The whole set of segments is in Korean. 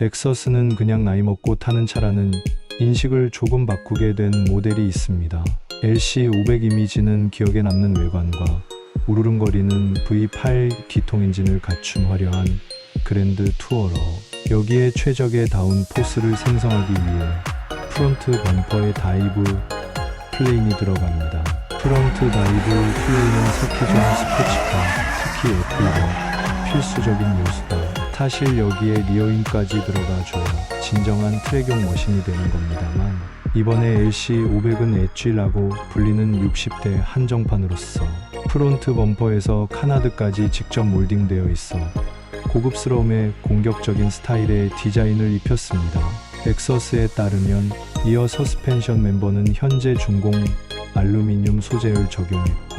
렉서스는 그냥 나이 먹고 타는 차라는 인식을 조금 바꾸게 된 모델이 있습니다. LC500 이미지는 기억에 남는 외관과 우르릉거리는 V8 기통 엔진을 갖춘 화려한 그랜드 투어러. 여기에 최적의 다운 포스를 생성하기 위해 프론트 범퍼에 다이브 플레인이 들어갑니다. 프론트 다이브 플레인은 석회종 스포츠카, 특히 F1 필수적인 요소다. 사실 여기에 리어인까지 들어가줘야 진정한 트랙용 머신이 되는 겁니다만 이번에 LC500은 엣지라고 불리는 60대 한정판으로서 프론트 범퍼에서 카나드까지 직접 몰딩되어 있어 고급스러움의 공격적인 스타일의 디자인을 입혔습니다. 엑서스에 따르면 이어 서스펜션 멤버는 현재 중공 알루미늄 소재를 적용했고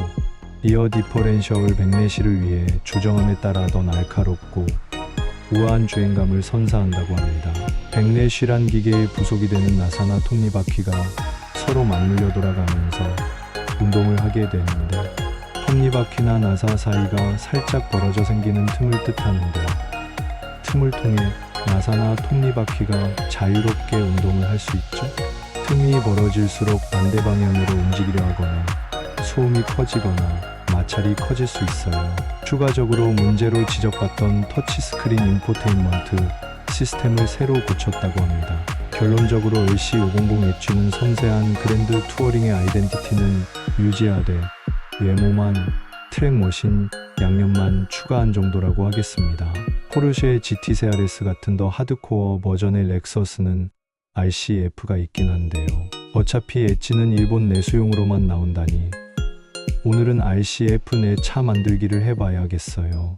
리어 디퍼렌셜 백내시를 위해 조정함에 따라 더 날카롭고 우아한 주행감을 선사한다고 합니다. 백내시란 기계에 부속이 되는 나사나 톱니바퀴가 서로 맞물려 돌아가면서 운동을 하게 되는데 톱니바퀴나 나사 사이가 살짝 벌어져 생기는 틈을 뜻하는데 틈을 통해 나사나 톱니바퀴가 자유롭게 운동을 할 수 있죠. 틈이 벌어질수록 반대 방향으로 움직이려 하거나 소음이 커지거나 마찰이 커질 수 있어요. 추가적으로 문제로 지적받던 터치스크린 인포테인먼트 시스템을 새로 고쳤다고 합니다. 결론적으로 LC500 엣지는 섬세한 그랜드 투어링의 아이덴티티는 유지하되 외모만 트랙 머신 양념만 추가한 정도라고 하겠습니다. 포르쉐 GT CRS 같은 더 하드코어 버전의 렉서스는 RCF가 있긴 한데요. 어차피 엣지는 일본 내수용으로만 나온다니 오늘은 RCF 내 차 만들기를 해봐야겠어요.